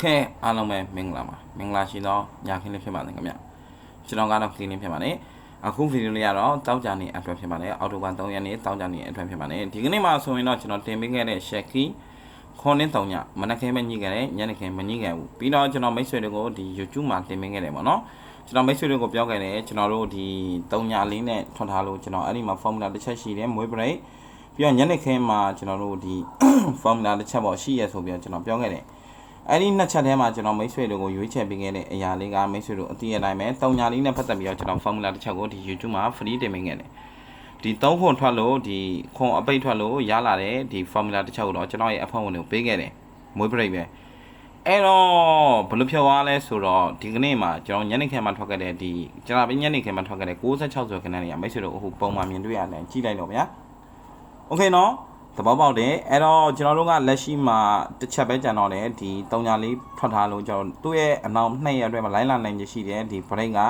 ခဲအားလုံးပဲမင်္ဂလာပါမင်္ဂလာရှိသောညခင်းလေးဖြစ်ပါတယ်ခင်ဗျကျွန်တော်ကတော့ခင်းလေးဖြစ်ပါတယ်အခုဗီဒီယိုလေးကတော့တောက်ကြနေအတွက်ဖြစ်ပါတယ်အော်တိုဘန်3ရက်နေ့တောက်ကြနေအတွက်ဖြစ်ပါတယ်ဒီကနေ့မှာဆိုရင်တော့ကျွန်တော်တင်ပေးခဲ့တဲ့ Shaki ခွန်နှင်း3ညမနက်ခင်းပဲညှိခဲ့တယ်ညနေခင်းမညှိခဲ့ဘူးပြီးတော့ကျွန်တော်မိတ်ဆွေတွေကိုဒီ YouTube မှာတင်ပေးခဲ့တယ်ပေါ့နော်ကျွန်တော်မိတ်ဆွေတွေကိုပြောခဲ့တယ်ကျွန်တော်တို့ဒီ3ညလေးနဲ့ထွန်ထားလို့ကျွန်တော်အဲ့ဒီမှာ formula တစ်ချက်ရှိတယ်မွေး break ပြီးတော့ညနေခင်းမှာကျွန်တော်တို့ဒီ formula တစ်ချက်ပေါ့ရှိရဆိုပြီးတော့ကျွန်တော်ပြောခဲ့တယ် အဲ့ဒီနှစ်ချက်ထဲမှာကျွန်တော်မိတ်ဆွေတို့ကိုရွေးချယ်ပေးခဲ့တဲ့အရာလေးကမိတ်ဆွေတို့အတိအတိုင်းပဲတုံညာလေးနဲ့ပတ်သက်ပြီးတော့ကျွန်တော် formula တစ်ချက်ကိုဒီ YouTube မှာ free တင်ပေးခဲ့တယ်ဒီသုံးခွန်ထွက်လို့ဒီခွန်အပိတ်ထွက်လို့ရလာတဲ့ဒီ formula တစ်ချက်ကိုတော့ကျွန်တော်ရဲ့အဖေဝင်တွေကိုပေးခဲ့တယ်မွေးပရိတ်ပဲအဲ့တော့ဘယ်လိုဖြစ်သွားလဲဆိုတော့ဒီကနေ့မှာကျွန်တော်ညနေခင်းမှာထွက်ခဲ့တဲ့ဒီကျွန်တော်ညနေခင်းမှာထွက်ခဲ့တဲ့66ဆိုခဏလေးကမိတ်ဆွေတို့အခုပုံမှန်မြင်တွေ့ရတယ်ကြည့်လိုက်တော့ဗျာโอเคနော် သဘောပေါက်တယ်အဲ့တော့ကျွန်တော်တို့ကလက်ရှိမှာတစ်ချက်ပဲကြံတော့တယ်ဒီတုံညာလေးထွက်ထားလို့ကျွန်တော်သူ့ရဲ့အနောက်2ရက်အတွင်းမှာလိုင်းလာနိုင်ခြင်းရှိတယ်ဒီ break က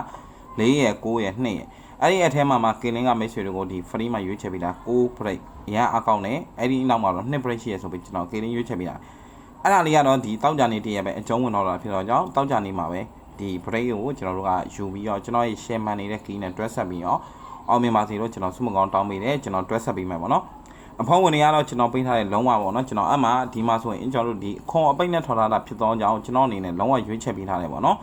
4ရက်9ရက်2ရက်အဲ့ဒီအထဲမှာမှာကင်းလင်းကမိတ်ဆွေတို့ကိုဒီ free မှာရွေးချယ်ပေးတာ9 break ရန်အကောင့်နဲ့အဲ့ဒီနောက်မှာတော့2 break ရှိရဆိုပြီးကျွန်တော်ကင်းလင်းရွေးချယ်ပေးတာအဲ့ဒါလေးကတော့ဒီတောက်ကြနေတည်းရပဲအကျုံးဝင်တော့တာဖြစ်တော့ကြောင်းတောက်ကြနေမှာပဲဒီ break ကိုကျွန်တော်တို့ကယူပြီးတော့ကျွန်တော်ရဲ့ share man နေတဲ့ key နဲ့တွဲဆက်ပြီးတော့အောင်မြင်ပါစေလို့ကျွန်တော်ဆုမကောင်းတောင်းပေးတယ်ကျွန်တော်တွဲဆက်ပေးမယ်ပေါ့နော် အဖောင်းဝင်တွေကတော့ကျွန်တော်ပေးထားတဲ့လုံးဝပေါ့နော်ကျွန်တော်အမှဒီမှာဆိုရင်ကျွန်တော်တို့ဒီခွန်အပိတ်နဲ့ထော်ထားတာဖြစ်သောကြောင့်ကျွန်တော်အနေနဲ့လုံးဝရွေးချက်ပေးထားတယ်ပေါ့နော်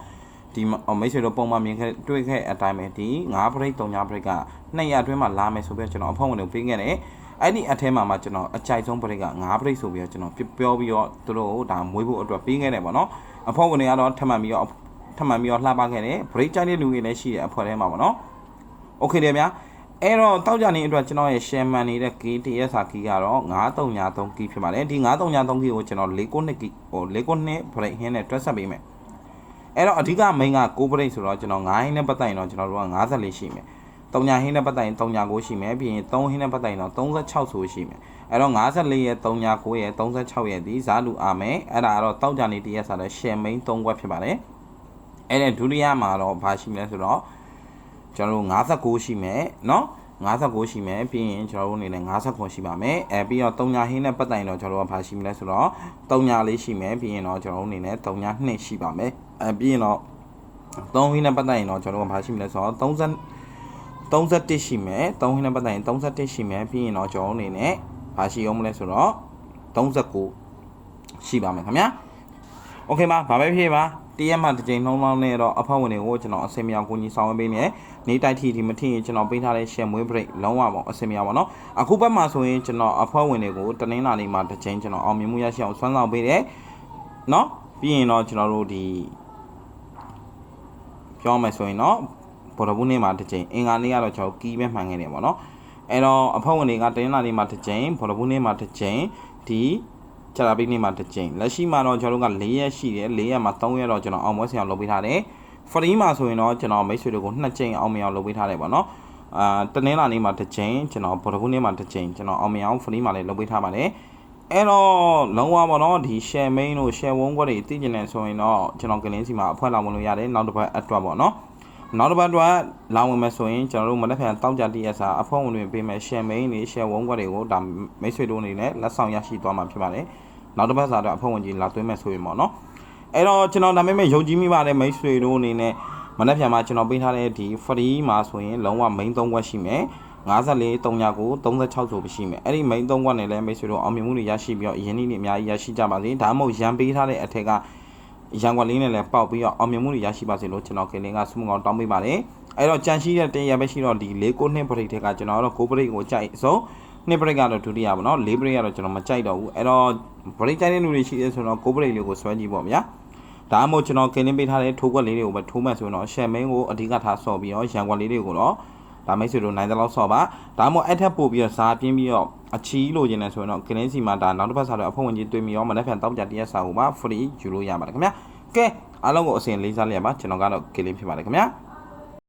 ဒီမိတ်ဆွေတို့ပုံမှန်မြင်ခဲ့တွေ့ခဲ့အတိုင်းပဲဒီ9 break 3 break က2ရက်အတွင်းမှာလာမယ်ဆိုပြီးကျွန်တော်အဖောင်းဝင်တွေကိုပေးခဲ့တယ်အဲ့ဒီအထဲမှာမှကျွန်တော်အကြိုက်ဆုံး break က9 break ဆိုပြီးတော့ကျွန်တော်ပြောပြီးတော့သူတို့ဒါမွေးဖို့အတွက်ပေးခဲ့တယ်ပေါ့နော်အဖောင်းဝင်တွေကတော့ထပ်မှန်ပြီးတော့ထပ်မှန်ပြီးတော့လှပခဲ့တယ် break ကြိုက်တဲ့လူတွေလည်းရှိတယ်အဖွဲ့ထဲမှာပေါ့နော်โอเคတယ်ဗျာ အဲ့တော့တောက်ကြနေအတွက်ကျွန်တော်ရဲ့ share man နေတဲ့ key တရက်စာ key ကတော့9393 key ဖြစ်ပါတယ်ဒီ9393 key ကိုကျွန်တော်692 key ဟို692 break ဟင်းနဲ့တွက်ဆက်ပေးမယ်အဲ့တော့အဓိက main က6 break ဆိုတော့ကျွန်တော်9ဟင်းနဲ့ပတ်သက်ရင်တော့ကျွန်တော်တို့က54ရှိမယ်3ညာဟင်းနဲ့ပတ်သက်ရင်3ညာ9ရှိမယ်ပြီးရင်3ဟင်းနဲ့ပတ်သက်ရင်တော့36ဆိုရှိမယ်အဲ့တော့54ရဲ့3ညာ9ရဲ့36ရဲ့ဒီဇာလူအားမယ်အဲ့ဒါကတော့တောက်ကြနေတရက်စာတဲ့ share main 3ခွက်ဖြစ်ပါတယ်အဲ့ဒါဒုတိယမှာတော့ဘာရှိမလဲဆိုတော့ ကျွန်တော်တို့59ရှိမယ်เนาะ 59ရှိမယ်ပြီးရင်ကျွန်တော်တို့အနေနဲ့59ရှိပါမယ်အဲပြီးတော့3ညာဟင်းနဲ့ပတ်တိုင်တော့ကျွန်တော်တို့ကဘာရှိမလဲဆိုတော့3ညာလေးရှိမယ်ပြီးရင်တော့ကျွန်တော်တို့အနေနဲ့3ညာ2ရှိပါမယ်အဲပြီးရင်တော့3ဟင်းနဲ့ပတ်တိုင်တော့ကျွန်တော်တို့ကဘာရှိမလဲဆိုတော့30 31ရှိမယ်3ဟင်းနဲ့ပတ်တိုင်31ရှိမယ်ပြီးရင်တော့ကျွန်တော်တို့အနေနဲ့ဘာရှိအောင်မလဲဆိုတော့39ရှိပါမယ်ခင်ဗျာโอเคပါဘာပဲဖြစ်ပါ တရက်မှတစ်ကြိမ်နှောင်းနှောင်းနဲ့တော့အဖွဲ့ဝင်တွေကိုကျွန်တော်အစင်မြောင်ကိုကြီးဆောင်ဝေးပေးမယ်နေတိုက်ထီဒီမထင်ရင်ကျွန်တော်ပေးထားတဲ့ share မွေး break လုံးဝပေါ့အစင်မြောင်ပါနော်အခုဘက်မှာဆိုရင်ကျွန်တော်အဖွဲ့ဝင်တွေကိုတနင်္လာနေ့မှာတစ်ကြိမ်ကျွန်တော်အောင်မြင်မှုရရှိအောင်ဆွမ်းဆောင်ပေးတယ်နော်ပြီးရင်တော့ကျွန်တော်တို့ဒီပြောမယ်ဆိုရင်တော့ပေါ်တော်ဘူးနေ့မှာတစ်ကြိမ်အင်္ဂါနေ့ကတော့ကျွန်တော်ကီးပဲမှန်ခဲ့တယ်ပေါ့နော်အဲ့တော့အဖွဲ့ဝင်တွေကတင်းလာနေ့မှာတစ်ကြိမ်ပေါ်တော်ဘူးနေ့မှာတစ်ကြိမ်ဒီ ချလာပိတ်နေ့မှာတစ်ကြိမ်လက်ရှိမှာတော့ကျွန်တော်တို့က၄ရက်ရှိတယ်၄ရက်မှာ၃ရက်တော့ကျွန်တော်အောင်ပွဲဆင်အောင်လုပ်ပေးထားတယ် free မှာဆိုရင်တော့ကျွန်တော်မိတ်ဆွေတို့ကိုနှစ်ကြိမ်အောင်မြင်အောင်လုပ်ပေးထားတယ်ပေါ့နော်အာတနင်္လာနေ့မှာတစ်ကြိမ်ကျွန်တော်ဗုဒ္ဓဘုနေ့မှာတစ်ကြိမ်ကျွန်တော်အောင်မြင်အောင် free မှာလည်းလုပ်ပေးထားပါတယ်အဲ့တော့လုံးဝပေါ့နော်ဒီ share main တို့ share ဝုန်းခွက်တွေသိကျင်နေဆိုရင်တော့ကျွန်တော်ကလင်းစီမှာအဖွဲလာဝင်လို့ရတယ်နောက်တစ်ပတ်အတွက်ပေါ့နော် နောက်တစ်ပတ်အတွက်လာဝင်မယ်ဆိုရင်ကျွန်တော်တို့မနေ့ကတောက်ကြတည့်ရစာအဖွဲဝင်တွေပေးမယ် share main တွေ share ဝုန်းခွက်တွေကိုဒါမိတ်ဆွေတို့အနေနဲ့လက်ဆောင်ရရှိသွားမှာဖြစ်ပါတယ်နောက်တစ်ပတ်စာတော့အဖွဲဝင်ကြီးလာသွင်းမယ်ဆိုရင်ပေါ့နော်အဲ့တော့ကျွန်တော်ဒါပေမဲ့ယုံကြည်မိပါတယ်မိတ်ဆွေတို့အနေနဲ့မနေ့ပြန်မှာကျွန်တော်ပေးထားတဲ့ဒီ free မှာဆိုရင်လုံးဝ main 3ခွက်ရှိမယ်54 39 36ဆိုရှိမယ်အဲ့ဒီ main 3ခွက်နဲ့လည်းမိတ်ဆွေတို့အောင်မြင်မှုတွေရရှိပြီးတော့အရင်နေ့နေ့အများကြီးရရှိကြပါစေဒါမှမဟုတ်ရန်ပေးထားတဲ့အထက်က ရန်ကွက်လေးနဲ့လည်းပေါက်ပြီးတော့အောင်မြင်မှုတွေရရှိပါစေလို့ကျွန်တော်ကလင်းကဆုမကောင်းတောင်းပေးပါတယ်အဲ့တော့ကြန့်ရှိတဲ့တင်ရပဲရှိတော့ဒီ၄ကိုနှစ်ပရိတ်ထက်ကကျွန်တော်တော့ကိုပရိတ်ကိုကြိုက်ဆုံးနှစ်ပရိတ်ကတော့ဒုတိယပေါ့နော်၄ပရိတ်ကတော့ကျွန်တော်မကြိုက်တော့ဘူးအဲ့တော့ပရိတ်ကြိုက်တဲ့လူတွေရှိသေးဆိုတော့ကိုပရိတ်လေးကိုဆွဲကြည့်ပေါ့ဗျာဒါမှမဟုတ်ကျွန်တော်ကင်းလင်းပေးထားတဲ့ထိုးကွက်လေးတွေကိုပဲထိုးမှတ်ဆိုရင်တော့ရှယ်မင်းကိုအဓိကထားဆော့ပြီးတော့ရန်ကွက်လေးတွေကိုတော့ဒါမိတ်ဆွေတို့နိုင်တဲ့လောက်ဆော့ပါဒါမှမဟုတ်အထက်ပို့ပြီးတော့စားပြင်းပြီးတော့ အချီးလိုချင်တယ်ဆိုရင်တော့ကင်းလင်းစီမှာဒါနောက်တစ်ပတ်စားတော့အဖုံဝင်ကြီးတွေ့ပြီးတော့မနေ့ဖြန်တောက်ကြတရက်စာကိုပါ free ယူလို့ရပါတယ်ခင်ဗျာကဲအားလုံးကိုအစဉ်လေးစားလျက်ပါကျွန်တော်ကတော့ကင်းလင်းဖြစ်ပါတယ်ခင်ဗျာ